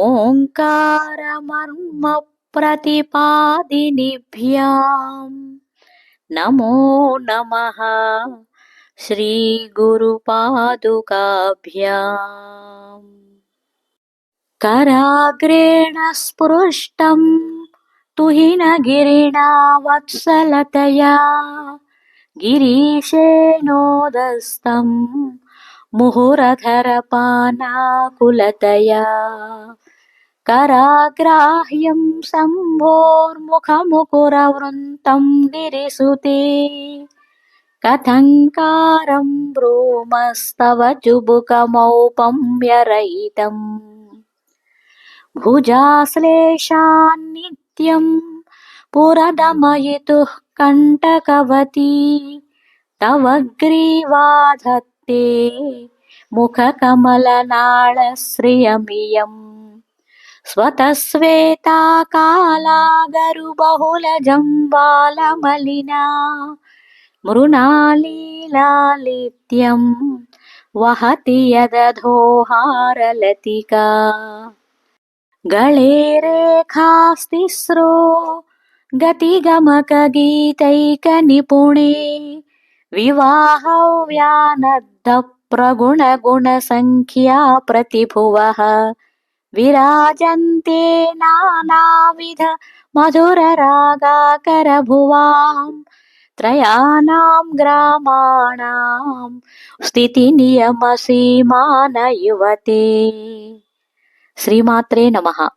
ఓంకారమర్మ प्रतिपादिनिभ्यां नमो नमः श्रीगुरुपादुकाभ्याम् कराग्रेण स्पृष्टं तुहिनगिरिणा वत्सलतया गिरीशेनोदस्तं मुहुरधरपानाकुलतया कराग्राह्यं शम्भोर्मुखमुकुरवृन्तं गिरिसुते कथङ्कारं ब्रूमस्तव चुबुकमौपम्यरहितम् भुजाश्लेषान्नित्यं पुरदमयितुः कण्टकवती तव ಶ್ರೀಯತೆ ಮುಖ ಕಮಲನಾಳ ಶ್ರಿಯಮಿಯಂ ಸ್ವತಃ ಶ್ವೇತಾ ಕಾಲಾಗರು ಬಹುಲ ಜಂಬಾಲ ಮಲಿನ మృణాళీలాలిత్యం వహతి యదధోహారలతికా గళే గతిగమక గీతైక నిపుణే विवाहव्यानद्ध प्रगुण गुण संख्या प्रतिभुव। विराजन्ते नानाविध मधुररागाकरभुवाम्। स्थिति नियम सीमान युवते श्रीमात्रे नमः।